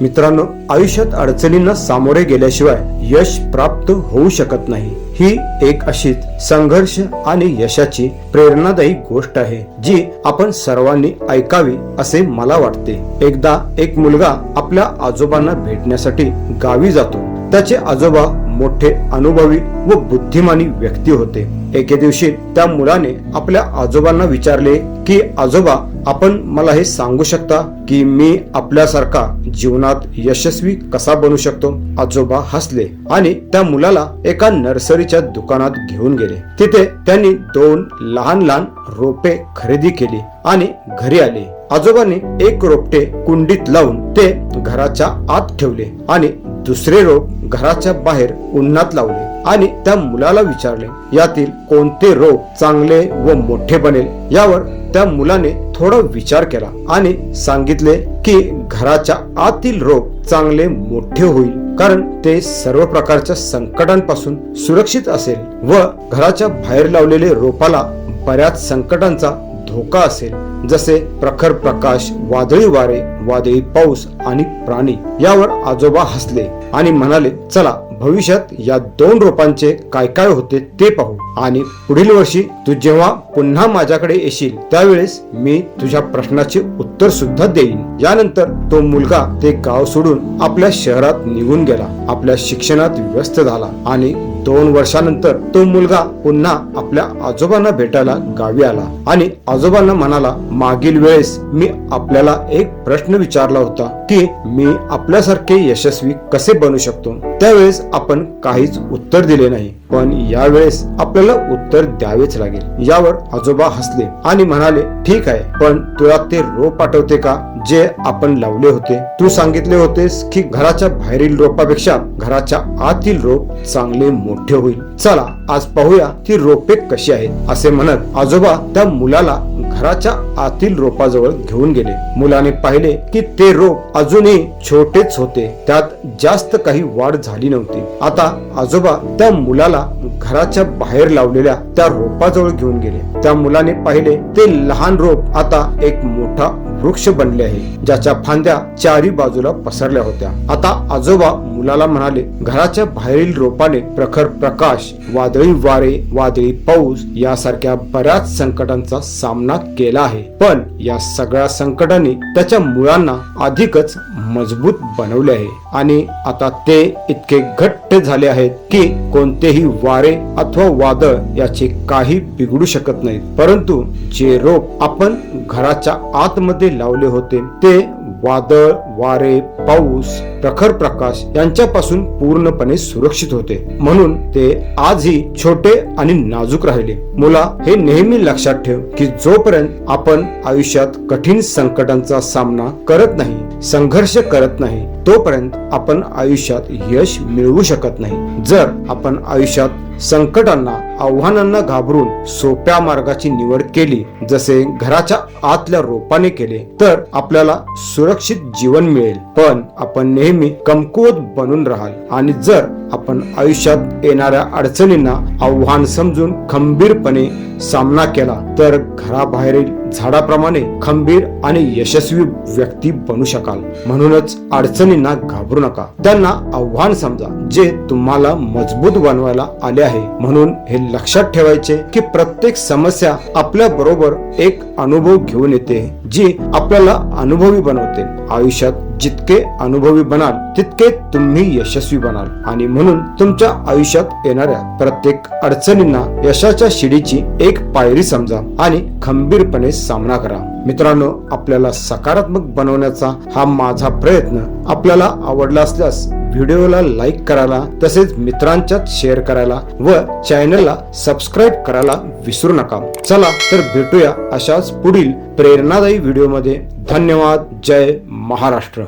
मित्रांनो आयुष्यात अडचणींना सामोरे गेल्याशिवाय यश प्राप्त होऊ शकत नाही. ही एक अशीच संघर्ष आणि यशाची प्रेरणादायी गोष्ट आहे जी आपण सर्वांनी ऐकावी असे मला वाटते. एकदा एक मुलगा आपल्या आजोबांना भेटण्यासाठी गावी जातो. त्याचे आजोबा मोठे अनुभवी व बुद्धिमानी व्यक्ती होते. एके दिवशी त्या मुलाने आपल्या आजोबांना विचारले की आजोबा आपण मला हे सांगू शकता की मी आपल्यासारखा जीवनात यशस्वी कसा बनू शकतो? आजोबा हसले आणि त्या मुलाला एका नर्सरीच्या दुकानात घेऊन गेले. तिथे त्यांनी दोन लहान लहान रोपे खरेदी केली आणि घरी आले. आजोबांनी एक रोपटे कुंडीत लावून ते घराच्या आत ठेवले आणि दुसरे रोप घराच्या बाहेर उन्हात लावले आणि त्या मुलाला विचारले यातील कोणते रोप चांगले व मोठे बनेल? यावर त्या मुलाने थोडा विचार केला आणि सांगितले की घराच्या आतील रोप चांगले मोठे होईल कारण ते सर्व प्रकारच्या संकटांपासून सुरक्षित असेल व घराच्या बाहेर लावलेले रोपाला बऱ्याच संकटांचा धोका असेल जसे प्रखर प्रकाश वादळी वारे वादळी पाऊस आणि प्राणी. यावर आजोबा हसले आणि म्हणाले चला भविष्यात या दोन रोपांचे काय काय होते ते पाहू. आणि पुढील वर्षी तू जेव्हा पुन्हा माझ्याकडे येशील त्यावेळेस मी तुझ्या प्रश्नाचे उत्तर सुद्धा देईन. यानंतर तो मुलगा ते गाव सोडून आपल्या शहरात निघून गेला. आपल्या शिक्षणात व्यस्त झाला आणि दोन वर्षानंतर तो मुलगा पुन्हा आपल्या आजोबांना भेटायला गावी आला. आणि आजोबांना म्हणाला मागील वेळेस मी आपल्याला एक प्रश्न विचारला होता. की मी आपल्यासारखे यशस्वी कसे बनू शकतो? त्यावेळेस आपण काहीच उत्तर दिले नाही. पण यावेळेस आपल्याला उत्तर द्यावेच लागेल. यावर आजोबा हसले आणि म्हणाले ठीक आहे पण तुला ते रोप आठवते का जे आपण लावले होते? तू सांगितले होतेस की घराच्या बाहेरील रोपापेक्षा घराच्या आतील रोप चांगले मोठे होईल. चला आज पाहूया ती रोपे कशी आहेत. असे म्हणत आजोबा त्या मुलाला घराच्या आतील रोपाजवळ घेऊन गेले. मुलाने पाहिले की ते रोप अजूनही छोटेच होते. त्यात जास्त काही वाढ झाली नव्हती. आता आजोबा त्या मुलाला घराच्या बाहेर लावलेल्या त्या रोपाजवळ घेऊन गेले. त्या मुलाने पाहिले ते लहान रोप आता एक मोठा वृक्ष बनले आहे ज्याच्या फांद्या चारी बाजूला पसरल्या होत्या. आता आजोबा मुलाला म्हणाले घराच्या बाहेरील रोपाने प्रखर प्रकाश वादळी वारे वादळी पाऊस यासारख्या बऱ्याच संकटांचा सामना केला आहे. पण या सगळ्या संकटांनी त्याच्या मुळांना अधिकच मजबूत बनवले आहे. आणि आता ते इतके घट्ट झाले आहेत की कोणतेही वारे अथवा वादळ याचे काही बिघडू शकत नाहीत. परंतु जे रोप आपण घराच्या आतमध्ये लावले होते ते वादळ वारे पाऊस प्रखर प्रकाश यांच्यापासून पूर्णपणे सुरक्षित होते. म्हणून ते आजही छोटे आणि नाजूक राहिले. मुला हे नेहमी लक्षात ठेव की जोपर्यंत आपण आयुष्यात कठीण संकटांचा सामना करत नाही संघर्ष करत नाही तोपर्यंत आपण आयुष्यात यश मिळवू शकत नाही. जर आपण आयुष्यात संकटांना आव्हानांना घाबरून सोप्या मार्गाची निवड केली जसे घराच्या आतल्या रोपाने केले तर आपल्याला सुरक्षित जीवन मिळेल. पण आपण नेहमी कमकुवत बनून राहाल. आणि जर आपण आयुष्यात येणाऱ्या अडचणींना आव्हान समजून खंबीरपणे सामना केला तर घराबाहेरील झाडाप्रमाणे खंबीर आणि यशस्वी व्यक्ती बनू शकाल. म्हणूनच अडचणींना घाबरू नका. त्यांना आव्हान समजा जे तुम्हाला मजबूत बनवायला आले आहे. म्हणून हे लक्षात ठेवायचे की प्रत्येक समस्या आपल्या बरोबर एक अनुभव घेऊन येते जी आपल्याला अनुभवी बनवते. आयुष्यात जितके अनुभवी बनाल तितके तुम्ही यशस्वी बनाल. आणि म्हणून तुमच्या आयुष्यात येणाऱ्या प्रत्येक अडचणींना यशाच्या शिडीची एक पायरी समजा आणि खंबीरपणे सामना करा. मित्रांनो आपल्याला सकारात्मक बनवण्याचा हा माझा प्रयत्न आपल्याला आवडला असल्यास व्हिडिओला लाईक करायला तसेच मित्रांच्यात शेअर करायला व चॅनलला सबस्क्राईब करायला विसरू नका. चला तर भेटूया अशाच पुढील प्रेरणादायी व्हिडिओमध्ये. धन्यवाद. जय महाराष्ट्र.